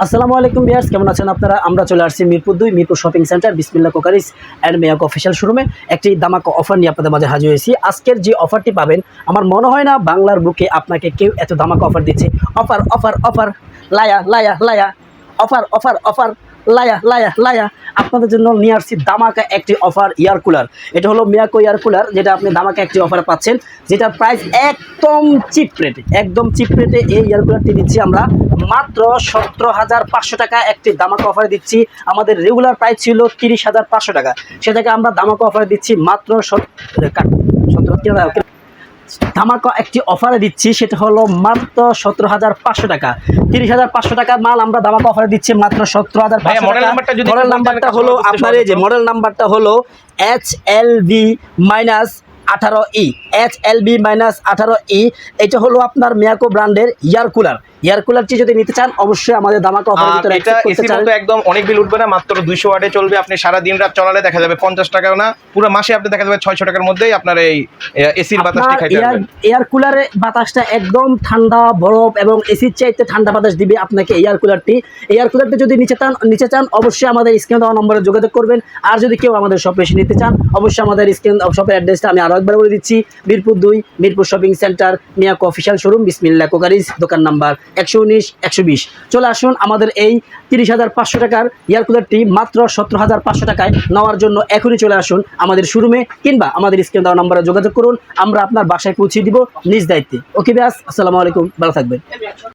আসসালামু আলাইকুম বিয়ার্স কেমন আছেন আপনারা? আমরা চলে আসছি মিরপুর দুই, Mirpur shopping centre Bismillah কোকারিস and মেয়াক official শোরুমে একটি দামাক অফার নিয়ে আপনাদের মাঝে হাজির হয়েছি। আজকের যে অফারটি পাবেন, আমার মনে হয় না বাংলার বুকে আপনাকে কেউ এত দামাক অফার দিচ্ছে। অফার অফার অফার, লায়া লায়া Laya. Offer offer offer. Laya লায়া লায়া। আপনাদের জন্য নিয়ে আসছি দামাকা একটি অফার এয়ার কুলার এটা হলো মিয়াকো এয়ার কুলার যেটা আপনি দামাকা একটি অফারে পাচ্ছেন, যেটা প্রাইস একদম চিপ রেটে একদম চিপ রেটে এই এয়ার কুলারটি দিচ্ছি আমরা। মাত্র সতেরো হাজার পাঁচশো টাকা একটি দামাকা অফারে দিচ্ছি। আমাদের রেগুলার প্রাইস ছিল তিরিশ হাজার পাঁচশো টাকা। সেটাকে আমরা দামাকা অফারে দিচ্ছি মাত্র সতেরো ধামাকা একটি অফারে দিচ্ছি সেটা হলো মাত্র সতেরো হাজার পাঁচশো টাকা। তিরিশ হাজার পাঁচশো টাকার মাল আমরা ধামাকা অফারে দিচ্ছি মাত্র সতেরো হাজার মডেল নাম্বারটা হলো আপনার এই যে মডেল নাম্বারটা হলো এইচ এল ভি মাইনাস আঠারো E H L B minus আঠারো ই এটা হলো আপনার মিয়াকো ব্র্যান্ডের ইয়ার কুলার ইয়ার কুলারটি যদি নিতে চান অবশ্যই আমাদের দামাকা অফার ভিতরে এটা মতো একদম অনেক বিল উঠবে না মাত্র দুইশো ওয়াটে চলবে। আপনি সারা দিন রাত চলালে দেখা যাবে পঞ্চাশ টাকাও না। পুরো মাসে আপনি দেখা যাবে ছয়শো টাকার মধ্যেই আপনার এই এসির বাতাসটি খাইতে পারবেন। এয়ার কুলারে বাতাসটা একদম ঠান্ডা বরফ এবং এসির চাইতে ঠান্ডা বাতাস দিবে আপনাকে এয়ার কুলারটি এয়ার কুলারটি যদি নিচে চান নিচে চান অবশ্যই আমাদের স্ক্রিন দেওয়া নম্বরে যোগাযোগ করবেন। আর যদি কেউ আমাদের শপে এসে নিতে চান অবশ্যই আমাদের স্ক্রিন শপের অ্যাড্রেসটা আমি আরও একবার বলে দিচ্ছি, মিরপুর দুই, Mirpur shopping centre Miyako official showroom Bismillah crockeries, দোকান নাম্বার একশো উনিশ, একশো বিশ। চলে আসুন আমাদের এই তিরিশ হাজার পাঁচশো টাকার এয়ার কুলারটি মাত্র সতেরো হাজার পাঁচশো টাকায় নেওয়ার জন্য এখনই চলে আসুন আমাদের শোরুমে কিংবা আমাদের স্ক্রিন দেওয়া নম্বরে যোগাযোগ করুন, আমরা আপনার বাসায় পৌঁছে দিব নিজ দায়িত্বে। ওকে, ব্যাস, আসসালামু আলাইকুম, ভালো থাকবেন।